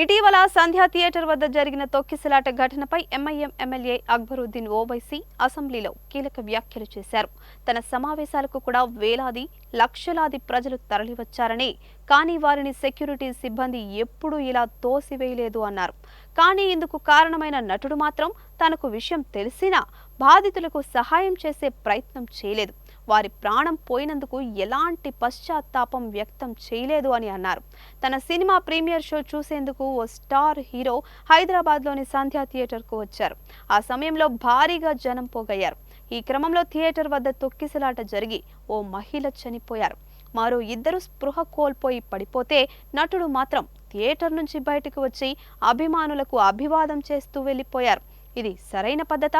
ఇటీవల సంధ్యా థియేటర్ వద్ద జరిగిన తొక్కిసలాట ఘటనపై ఎంఐఎం ఎమ్మెల్యే అక్బరుద్దీన్ ఓవైసీ అసెంబ్లీలో కీలక వ్యాఖ్యలు చేశారు. తన సమావేశాలకు కూడా వేలాది లక్షలాది ప్రజలు తరలివచ్చారని కానీ వారిని సెక్యూరిటీ సిబ్బంది ఎప్పుడూ ఇలా తోసివేయలేదు అన్నారు. కానీ ఇందుకు కారణమైన నటుడు మాత్రం తనకు విషయం తెలిసినా బాధితులకు సహాయం చేసే ప్రయత్నం చేయలేదు. వారి ప్రాణం పోయినందుకు ఎలాంటి పశ్చాత్తాపం వ్యక్తం చేయలేదు అని అన్నారు. తన సినిమా ప్రీమియర్ షో చూసేందుకు ఓ స్టార్ హీరో హైదరాబాద్లోని సంధ్యా థియేటర్కు వచ్చారు. ఆ సమయంలో భారీగా జనం పోగయ్యారు. ఈ క్రమంలో థియేటర్ వద్ద తొక్కిసలాట జరిగి ఓ మహిళ చనిపోయారు. మరో ఇద్దరు స్పృహ కోల్పోయి పడిపోతే నటుడు మాత్రం థియేటర్ నుంచి బయటకు వచ్చి అభిమానులకు అభివాదం చేస్తూ వెళ్ళిపోయారు. ఇది సరైన పద్ధత?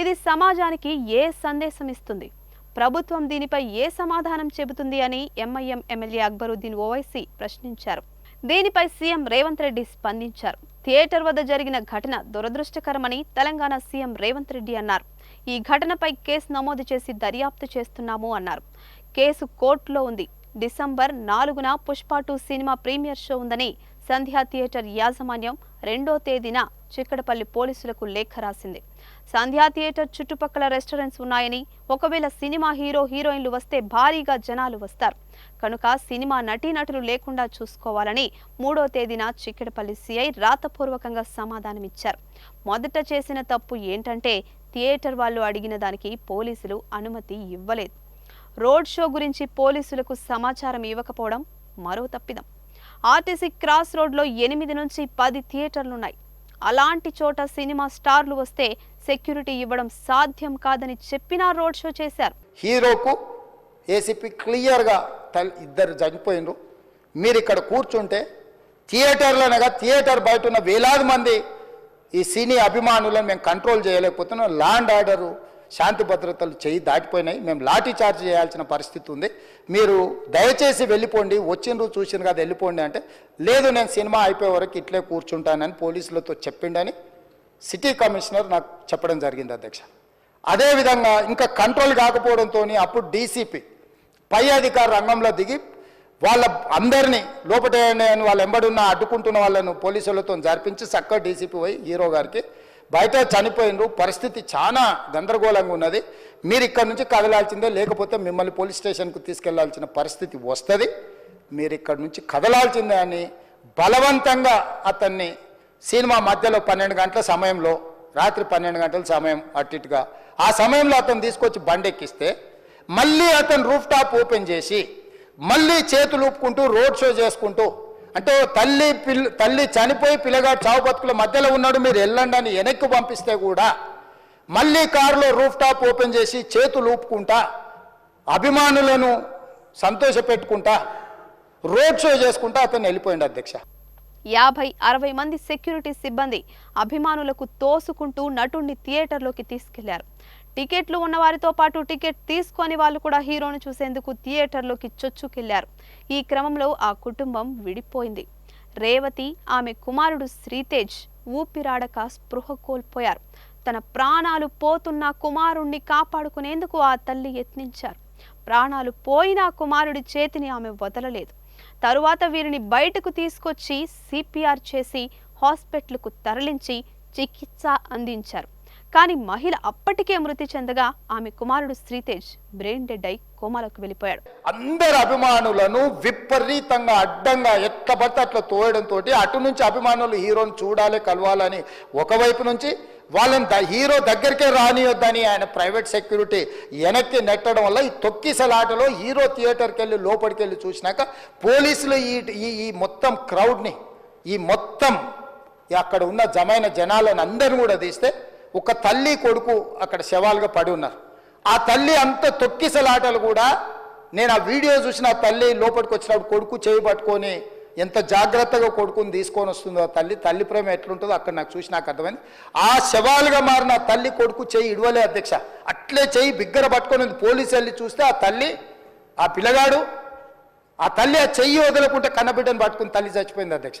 ఇది సమాజానికి ఏ సందేశం ఇస్తుంది? ప్రభుత్వం దీనిపై ఏ సమాధానం చెబుతుంది అని ఎంఐఎం ఎమ్మెల్యే అక్బరుద్దీన్ ఓవైసీ ప్రశ్నించారు. దీనిపై సీఎం రేవంత్ రెడ్డి స్పందించారు. థియేటర్ వద్ద జరిగిన ఘటన దురదృష్టకరమని తెలంగాణ సీఎం రేవంత్ రెడ్డి అన్నారు. ఈ ఘటనపై కేసు నమోదు చేసి దర్యాప్తు చేస్తున్నాము అన్నారు. కేసు కోర్టులో ఉంది. డిసెంబర్ నాలుగున పుష్ప టూ సినిమా ప్రీమియర్ షో ఉందని సంధ్యా థియేటర్ యాజమాన్యం రెండో తేదీన చిక్కడపల్లి పోలీసులకు లేఖ రాసింది. సంధ్యా థియేటర్ చుట్టుపక్కల రెస్టారెంట్స్ ఉన్నాయని ఒకవేళ సినిమా హీరో హీరోయిన్లు వస్తే భారీగా జనాలు వస్తారు. కనుక సినిమా నటీనటులు లేకుండా చూసుకోవాలని మూడో తేదీన చిక్కడపల్లి సిఐ రాతపూర్వకంగా సమాధానమిచ్చారు. మొదట చేసిన తప్పు ఏంటంటే థియేటర్ వాళ్ళు అడిగిన దానికి పోలీసులు అనుమతి ఇవ్వలేదు. రోడ్ షో గురించి పోలీసులకు సమాచారం ఇవ్వకపోవడం మరో తప్పిదం. ఆర్టీసీ క్రాస్ రోడ్లో ఎనిమిది నుంచి పది థియేటర్లున్నాయి. అలాంటి చోట సినిమా స్టార్లు వస్తే సెక్యూరిటీ ఇవ్వడం సాధ్యం కాదని చెప్పినా రోడ్ షో చేశారు. హీరోకు ఏసీపీ క్లియర్గా తల్ ఇద్దరు చనిపోయినరు మీరు ఇక్కడ కూర్చుంటే థియేటర్లోనగా థియేటర్ బయట ఉన్న వేలాది మంది ఈ సినీ అభిమానులను మేము కంట్రోల్ చేయలేకపోతున్నాం. ల్యాండ్ ఆర్డరు శాంతి భద్రతలు చేయి దాటిపోయినాయి. మేము లాఠీ చార్జ్ చేయాల్సిన పరిస్థితి ఉంది. మీరు దయచేసి వెళ్ళిపోండి. వచ్చిండ్రు చూసిన కదా వెళ్ళిపోండి అంటే లేదు నేను సినిమా అయిపోయే వరకు ఇట్లే కూర్చుంటానని పోలీసులతో చెప్పిండని సిటీ కమిషనర్ నాకు చెప్పడం జరిగింది అధ్యక్ష. అదేవిధంగా ఇంకా కంట్రోల్ కాకపోవడంతో అప్పుడు డీసీపీ పై అధికార రంగంలో దిగి వాళ్ళ అందరినీ లోపట వాళ్ళ ఎంబడున్న అడ్డుకుంటున్న వాళ్ళను పోలీసులతో జరిపించి చక్కగా డీసీపీ పోయి హీరో గారికి బయట చనిపోయినరు పరిస్థితి చాలా గందరగోళంగా ఉన్నది. మీరు ఇక్కడ నుంచి కదలాల్సిందే లేకపోతే మిమ్మల్ని పోలీస్ స్టేషన్కు తీసుకెళ్ళాల్సిన పరిస్థితి వస్తుంది. మీరు ఇక్కడ నుంచి కదలాల్సిందే అని బలవంతంగా అతన్ని సినిమా మధ్యలో పన్నెండు గంటల సమయంలో రాత్రి పన్నెండు గంటల సమయం అటు ఇటుగా ఆ సమయంలో అతను తీసుకొచ్చి బండెక్కిస్తే మళ్ళీ అతను రూఫ్ టాప్ ఓపెన్ చేసి మళ్ళీ చేతులు ఊపుకుంటూ రోడ్ షో చేసుకుంటూ అంటే తల్లి పిల్ల తల్లి చనిపోయి పిల్లగాడు చావు బతుకుల మధ్యలో ఉన్నాడు మీరు వెళ్ళండి అని వెనక్కి పంపిస్తే కూడా మళ్ళీ కారులో రూఫ్ టాప్ ఓపెన్ చేసి చేతులు ఊపుకుంటా అభిమానులను సంతోషపెట్టుకుంటా రోడ్ షో చేసుకుంటా అతను వెళ్ళిపోయింది అధ్యక్ష. యాభై అరవై మంది సెక్యూరిటీ సిబ్బంది అభిమానులకు తోసుకుంటూ నటుణ్ణి థియేటర్లోకి తీసుకెళ్ళారు. టికెట్లు ఉన్న వారితో పాటు టికెట్ తీసుకొని వాళ్ళు కూడా హీరోను చూసేందుకు థియేటర్లోకి చొచ్చుకెళ్ళారు. ఈ క్రమంలో ఆ కుటుంబం విడిపోయింది. రేవతి ఆమె కుమారుడు శ్రీతేజ్ ఊపిరాడక స్పృహ కోల్పోయారు. తన ప్రాణాలు పోతున్న కుమారుణ్ణి కాపాడుకునేందుకు ఆ తల్లి యత్నించారు. ప్రాణాలు పోయిన కుమారుడి చేతిని ఆమె వదలలేదు. తరువాత వీరిని బయటకు తీసుకొచ్చి సిపిఆర్ చేసి హాస్పిటల్కు తరలించి చికిత్స అందించారు. కానీ మహిళ అప్పటికే మృతి చెందగా ఆమె కుమారుడు శ్రీతేజ్ బ్రెయిన్ డెడ్ అయి కోమాలకు వెళ్ళిపోయాడు. అందరు అభిమానులను విపరీతంగా అడ్డంగా ఎట్ల అట్లా తోయడంతో అటు నుంచి అభిమానులు హీరోని చూడాలి కలవాలని ఒకవైపు నుంచి వాళ్ళని ద- హీరో దగ్గరికే రానియొద్దని ఆయన ప్రైవేట్ సెక్యూరిటీ వెనక్కి నెట్టడం వల్ల ఈ తొక్కిసలాటలో హీరో థియేటర్కి వెళ్ళి లోపలికి వెళ్ళి చూసినాక పోలీసులు ఈ ఈ ఈ మొత్తం క్రౌడ్ని ఈ మొత్తం అక్కడ ఉన్న జమైన జనాలను అందరిని కూడా తీస్తే ఒక తల్లి కొడుకు అక్కడ శవాలుగా పడి ఉన్నారు. ఆ తల్లి అంత తొక్కిసలాటలు కూడా నేను ఆ వీడియో చూసిన ఆ తల్లి లోపలికి వచ్చినప్పుడు కొడుకు చేయి పట్టుకొని ఎంత జాగ్రత్తగా కొడుకుని తీసుకొని వస్తుందో ఆ తల్లి తల్లి ప్రేమ ఎట్లుంటుందో అక్కడ నాకు చూసి నాకు అర్థమైంది. ఆ శవాలుగా మారిన ఆ తల్లి కొడుకు చేయి ఇడవలే అధ్యక్ష. అట్లే చేయి బిగ్గర పట్టుకొని ఉంది. పోలీసు వెళ్ళి చూస్తే ఆ తల్లి ఆ పిల్లగాడు ఆ తల్లి ఆ చెయ్యి వదలకుంటే కన్నబిడ్డను పట్టుకుని తల్లి చచ్చిపోయింది అధ్యక్ష.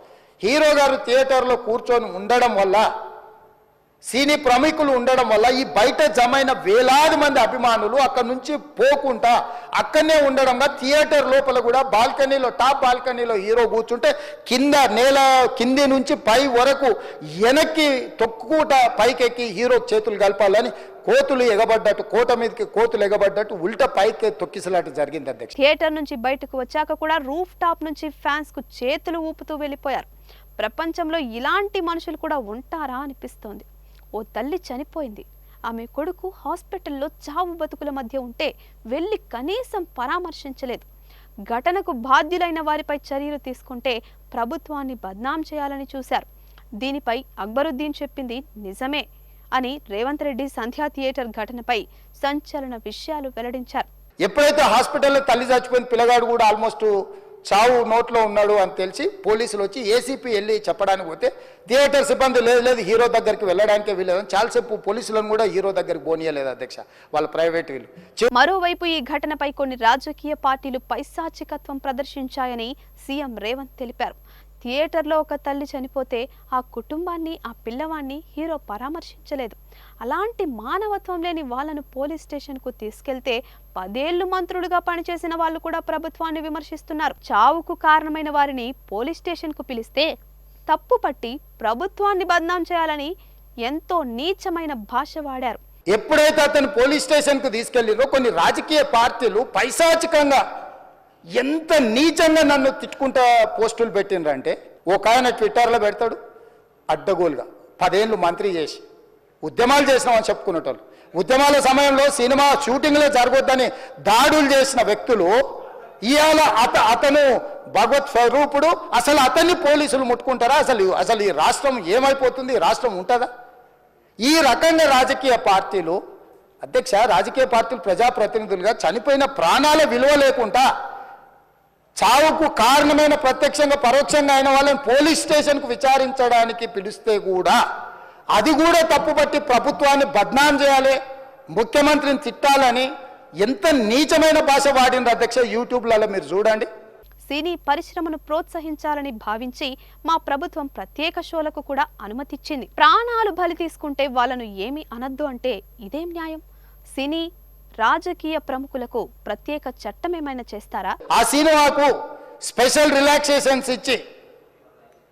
హీరో గారు థియేటర్లో కూర్చొని ఉండడం వల్ల సినీ ప్రముఖులు ఉండడం వల్ల ఈ బయట జమైన వేలాది మంది అభిమానులు అక్కడ నుంచి పోకుండా అక్కడనే ఉండడంగా థియేటర్ లోపల కూడా బాల్కనీలో టాప్ బాల్కనీలో హీరో కూర్చుంటే కింద నేల కింది నుంచి పై వరకు వెనక్కి తొక్కుట పైకెక్కి హీరో చేతులు కలపాలని కోతులు ఎగబడ్డట్టు కోట మీదకి కోతులు ఎగబడ్డట్టు ఉల్టా పైకి తొక్కిసలాట జరిగింది అధ్యక్ష. థియేటర్ నుంచి బయటకు వచ్చాక కూడా రూఫ్ టాప్ నుంచి ఫ్యాన్స్కు చేతులు ఊపుతూ వెళ్ళిపోయారు. ప్రపంచంలో ఇలాంటి మనుషులు కూడా ఉంటారా అనిపిస్తోంది. ఓ తల్లి చనిపోయింది. ఆమె కొడుకు హాస్పిటల్లో చావు బతుకుల మధ్య ఉంటే వెళ్ళి కనీసం పరామర్శించలేదు. ఘటనకు బాధ్యులైన వారిపై చర్యలు తీసుకుంటే ప్రభుత్వాన్ని బద్నాం చేయాలని చూశారు. దీనిపై అక్బరుద్దీన్ చెప్పింది నిజమే అని రేవంత్ రెడ్డి సంధ్యా థియేటర్ ఘటనపై సంచలన విషయాలు వెల్లడించారు. ఎప్పుడైతే హాస్పిటల్లో తల్లి చచ్చిపోయిన పిల్లగాడు కూడా ఆల్మోస్ట్ చావు నోట్లో ఉన్నాడు అని తెలిసి పోలీసులు వచ్చి ఏసీపీ వెళ్ళి చెప్పడానికి పోతే థియేటర్ సిబ్బంది లేదు లేదు హీరో దగ్గరికి వెళ్ళడానికే వీలేదని చాలాసేపు పోలీసులను కూడా హీరో దగ్గరికి పోనీయలేదు అధ్యక్ష వాళ్ళ ప్రైవేట్ వీళ్ళు. మరోవైపు ఈ ఘటనపై కొన్ని రాజకీయ పార్టీలు పైశాచికత్వం ప్రదర్శించాయని సీఎం రేవంత్ తెలిపారు. థియేటర్లో ఒక తల్లి చనిపోతే ఆ కుటుంబాన్ని ఆ పిల్లవాణ్ణి హీరో పరామర్శించలేదు. అలాంటి మానవత్వం లేని వాళ్ళను పోలీస్ స్టేషన్కు తీసుకెళ్తే పదేళ్ళు మంత్రులుగా పనిచేసిన వాళ్ళు కూడా ప్రభుత్వాన్ని విమర్శిస్తున్నారు. చావుకు కారణమైన వారిని పోలీస్ స్టేషన్కు పిలిస్తే తప్పు పట్టి ప్రభుత్వాన్ని బద్నాం చేయాలని ఎంతో నీచమైన భాష వాడారు. ఎప్పుడైతే అతను పోలీస్ స్టేషన్కు తీసుకెళ్ళిరో కొన్ని రాజకీయ పార్టీలు పైశాచికంగా ఎంత నీచంగా నన్ను తిట్టుకుంటా పోస్టులు పెట్టినరంటే ఒక ఆయన ట్విట్టర్లో పెడతాడు అడ్డగోలుగా పదేళ్ళు మంత్రి చేసి. ఉద్యమాలు చేసినామని చెప్పుకునేటోళ్ళు. ఉద్యమాల సమయంలో సినిమా షూటింగ్లో జరగొద్దని దాడులు చేసిన వ్యక్తులు ఇవాళ అత అతను భగవత్ స్వరూపుడు అసలు అతన్ని పోలీసులు ముట్టుకుంటారా? అసలు అసలు ఈ రాష్ట్రం ఏమైపోతుంది? రాష్ట్రం ఉంటుందా? ఈ రకంగా రాజకీయ పార్టీలు అధ్యక్ష రాజకీయ పార్టీలు ప్రజాప్రతినిధులుగా చనిపోయిన ప్రాణాల విలువ లేకుండా చావుకు కారణమైన ప్రత్యక్షంగా పరోక్షంగా అయిన వాళ్ళని పోలీస్ స్టేషన్కు విచారించడానికి పిలిస్తే కూడా అది కూడా తప్పుపట్టి ప్రభుత్వాన్ని బద్నాం చేయాలి ముఖ్యమంత్రిని తిట్టాలని ఎంత నీచమైన భాష వాడింది అధ్యక్ష యూట్యూబ్లలో మీరు చూడండి. సినీ పరిశ్రమను ప్రోత్సహించాలని భావించి మా ప్రభుత్వం ప్రత్యేక షోలకు కూడా అనుమతిచ్చింది. ప్రాణాలు బలి తీసుకుంటే వాళ్ళను ఏమి అనద్దు అంటే ఇదేం న్యాయం? సినీ రాజకీయ ప్రముఖులకు ప్రత్యేక చట్టం ఏమైనా చేస్తారా? ఆ సినిమాకు స్పెషల్ రిలాక్సేషన్స్ ఇచ్చి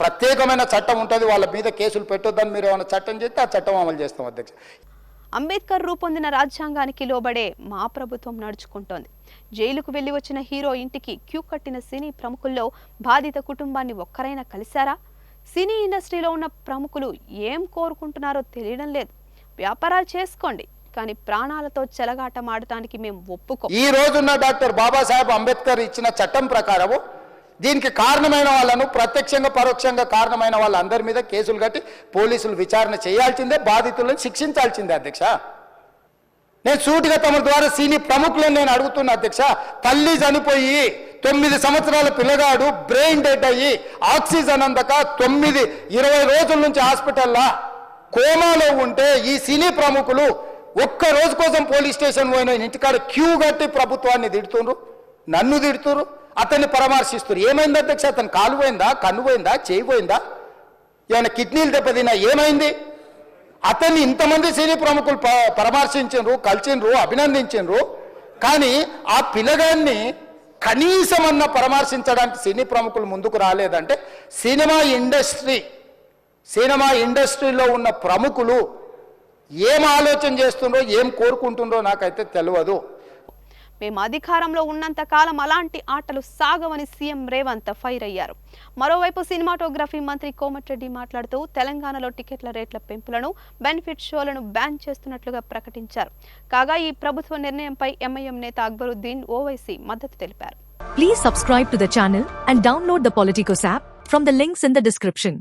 ప్రత్యేకమైన చట్టం ఉంటుంది వాళ్ళ మీద కేసులు పెట్టొద్దని మీరు ఏమైనా చట్టం చేస్తే ఆ చట్టం అమలు చేస్తాం అధ్యక్ష. అంబేద్కర్ రూపొందిన రాజ్యాంగానికి లోబడే మా ప్రభుత్వం నడుచుకుంటోంది. జైలుకు వెళ్ళి వచ్చిన హీరో ఇంటికి క్యూ కట్టిన సినీ ప్రముఖుల్లో బాధిత కుటుంబాన్ని ఒక్కరైనా కలిశారా? సినీ ఇండస్ట్రీలో ఉన్న ప్రముఖులు ఏం కోరుకుంటున్నారో తెలియడం లేదు. వ్యాపారాలు చేసుకోండి కానీ ప్రాణాలతో చెలగాటమాడటానికి మేము ఒప్పుకో ఈ రోజున్న డాక్టర్ బాబాసాహెబ్ అంబేద్కర్ ఇచ్చిన చట్టం ప్రకారము దీనికి కారణమైన వాళ్ళను ప్రత్యక్షంగా పరోక్షంగా కారణమైన వాళ్ళందరి మీద కేసులు కట్టి పోలీసులు విచారణ చేయాల్సిందే బాధితులను శిక్షించాల్సిందే అధ్యక్ష. నేను సూటిగా తమ ద్వారా సినీ ప్రముఖులను నేను అడుగుతున్నా అధ్యక్ష. తల్లి చనిపోయి తొమ్మిది సంవత్సరాల పిల్లగాడు బ్రెయిన్ డెడ్ అయ్యి ఆక్సిజన్ అందక తొమ్మిది ఇరవై రోజుల నుంచి హాస్పిటల్లో కోమాలో ఉంటే ఈ సినీ ప్రముఖులు ఒక్క రోజు కోసం పోలీస్ స్టేషన్ పోయిన ఇంటికాడ క్యూ కట్టి ప్రభుత్వాన్ని తిడుతుండ్రు. నన్ను తిడుతురు అతన్ని పరామర్శిస్తున్నారు ఏమైంది అధ్యక్ష? అతను కాలు పోయిందా కన్ను పోయిందా చేయి పోయిందా? ఏమైనా కిడ్నీలు దెబ్బతిన్నా ఏమైంది? అతన్ని ఇంతమంది సినీ ప్రముఖులు ప- పరామర్శించిండ్రు కలిసిండ్రు అభినందించిండ్రు కానీ ఆ పిల్లగాన్ని కనీసం అన్న పరామర్శించడానికి సినీ ప్రముఖులు ముందుకు రాలేదంటే సినిమా ఇండస్ట్రీ సినిమా ఇండస్ట్రీలో ఉన్న ప్రముఖులు ఏం ఆలోచన చేస్తుండ్రో ఏం కోరుకుంటుండ్రో నాకైతే తెలియదు మేము అధికారంలో ఉన్నంత కాలం అలాంటి ఆటలు సాగవని సీఎం రేవంత్ ఫైర్ అయ్యారు. మరోవైపు సినిమాటోగ్రఫీ మంత్రి కోమటిరెడ్డి మాట్లాడుతూ తెలంగాణలో టికెట్ల రేట్ల పెంపులను బెనిఫిట్ షోలను బ్యాన్ చేస్తున్నట్లుగా ప్రకటించారు. కాగా ఈ ప్రభుత్వ నిర్ణయంపై ఎంఐఎం నేత అక్బరుద్దీన్ ఓవైసీ మద్దతు తెలిపారు. Please subscribe to the channel and download the Politicos app from the links in the description